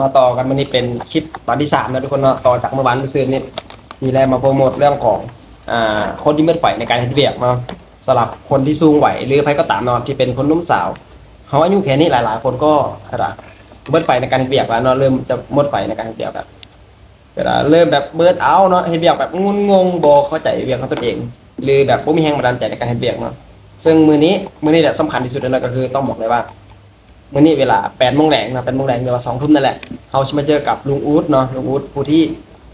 มาต่อกันวันนี้เป็นคลิปตอนที่สามนะทุกคนเนาะต่อจากเมื่อวานเมื่อคืนนี้มีแรงมาโปรโมทเรื่องของอ่าคนที่เมื่อไฟในการเฮ็ดเวียกเนาะสำหรับคนที่สูงไหวหรือใครก็ตามเนาะที่เป็นคนนุ่มสาวเขาอายุแค่นี้หลาย ๆ คนก็กระเมื่อไฟในการเฮ็ดเวียกแล้วเนาะเริ่มจะหมดไฟในการเฮ็ดเวียกแบบกระดาเริ่มแบบเบิร์ดเอาเนาะเฮ็ดเวียกแบบงุนงงๆบ่เข้าใจเวียกของตนเอง หรือแบบบ่มีแรงบันดาลใจในการเฮ็ดเวียกเนาะซึ่งมือนี้มือนี้แหละสำคัญที่สุดเลยก็คือต้องบอกเลยว่า มื่อนี้เวลา8โมงแรงนะ8โมงแรงเวลา2ทุ่มนั่นแหละเฮาสิมาเจอกับลุงอู๊ดเนาะลุงอู๊ดผู้ที่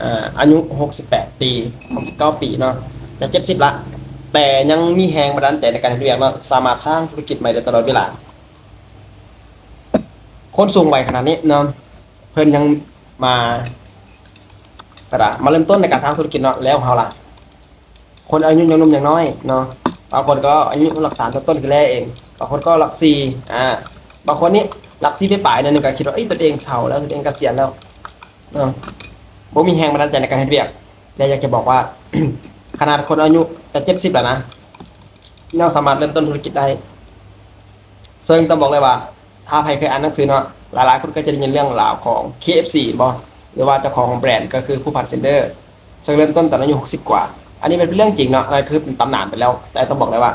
อ่าอายุ68ปี69ปีเนาะจะ70ละแต่ยังมีแฮงบันดาลใจในการเฮ็ดเวียกเนาะสามารถสร้างธุรกิจใหม่ได้ตลอดเวลาคนสูงวัยขนาดนี้เนาะเพิ่นยังมากระดามาเริ่มต้นในการทำธุรกิจเนาะแล้วเฮาล่ะ คนอายุยังนุ่มยังน้อยเนาะบางคนก็อายุหลักสามต้นๆคือแรกเองบางคนก็หลักสี่อ่า บางคนนี่หลักซีไปปลายนั่นนึงก็คิดว่าเอ้ยตัวเองเฒ่าแล้วตัวเองเกษียณแล้วเนาะบ่มีแรงบันดาลใจในการเฮ็ดเวียกและอยากจะบอกว่า ขนาดคนอายุจะ70แล้วนะยังสามารถเริ่มต้นธุรกิจได้ซึ่งต้องบอกเลยว่า ถ้าใครเคยอ่านหนังสือเนาะหลายๆคนก็จะได้ยินเรื่องราวของ KFC บ่หรือว่าเจ้าของแบรนด์ก็คือผู้พันเซนเดอร์ซึ่งเริ่มต้นตอนอายุ60กว่า อันนี้เป็นเรื่องจริงเนาะอะไรคือเป็นตำนานไปแล้ว แต่ต้องบอกเลยว่า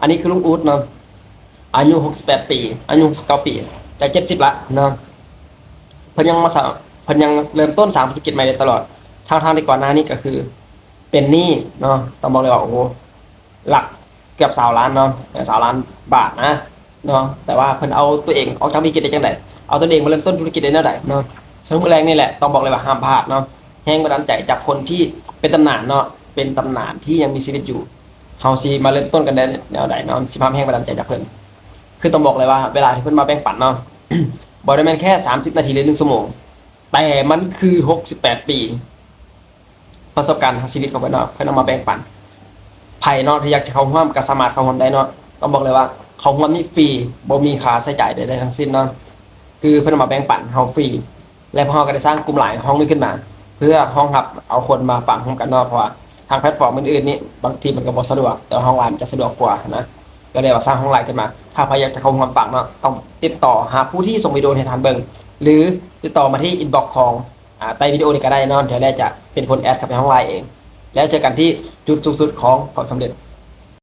อันนี้คือลุงอู๊ดเนาะ อายุ 68 ปี อายุ 69 ปีจะ70 ละเนาะเพิ่นยังมาสร้างเพิ่นยังเริ่มต้นสร้างธุรกิจใหม่ได้ตลอดทางทางที่ก่อนหน้านี้ก็คือ เป็นหนี้เนาะต้องบอกเลยว่าโอ้โหหลักเกือบสาวล้านเนาะสาวล้านบาทนะเนาะแต่ว่าเพิ่นเอาตัวเองออกจากวิกฤตได้จังไดเอาตัวเองมาเริ่มต้นธุรกิจได้แนวใดเนาะซึ่งมื้อแรงนี่แหละต้องบอกเลยว่าห้ามพลาดเนาะแรงบันดาลใจจากคนที่เป็นตำนานเนาะเป็นตำนานที่ยังมีชีวิตอยู่เฮาสิมาเริ่มต้นกันได้แนวใดเนาะสิพาแรงบันดาลใจจากเพิ่น คือต้องบอกเลยว่าเวลาที่เพิ่นมาแบ่งปันเนาะ บอได้แมนแค่ 30 นาทีหรือ1ชั่วโมง แต่มันคือ 68 ปี ประสบการณ์ทางชีวิตของเพิ่นเนาะเพิ่นเอามาแบ่งปันไผเนาะที่อยากจะเข้าร่วมก็สามารถเข้าร่วมได้เนาะต้องบอกเลยว่าเข้าร่วมนี่ฟรีบ่มีค่าใช้จ่ายใดๆทั้งสิ้นเนาะคือเพิ่นเอามาแบ่งปันเฮาฟรีและพวกเราก็ได้สร้างกลุ่มหลายห้องนี้ขึ้นมา เพื่อห้องรับเอาคนมาฟังพร้อมกันเนาะเพราะว่าทางแพลตฟอร์มอื่นๆนี่บางทีมันก็บ่สะดวกแต่ห้องไลน์มันจะสะดวกกว่านะ ก็เลยว่าสร้างห้องไลน์ขึ้นมา ถ้าใครอยากจะเข้าร่วมฝังเนาะต้องติดต่อหาผู้ที่ส่งวิดีโอในทานเบิงหรือติดต่อมาที่อินบ็อกซ์ของอ่าใต้วิดีโอนี้ก็ได้นอนเดี๋ยวแรกจะเป็นคนแอดเข้าไปห้องไลน์เอง แล้วเจอกันที่จุดสูงสุดของความสำเร็จ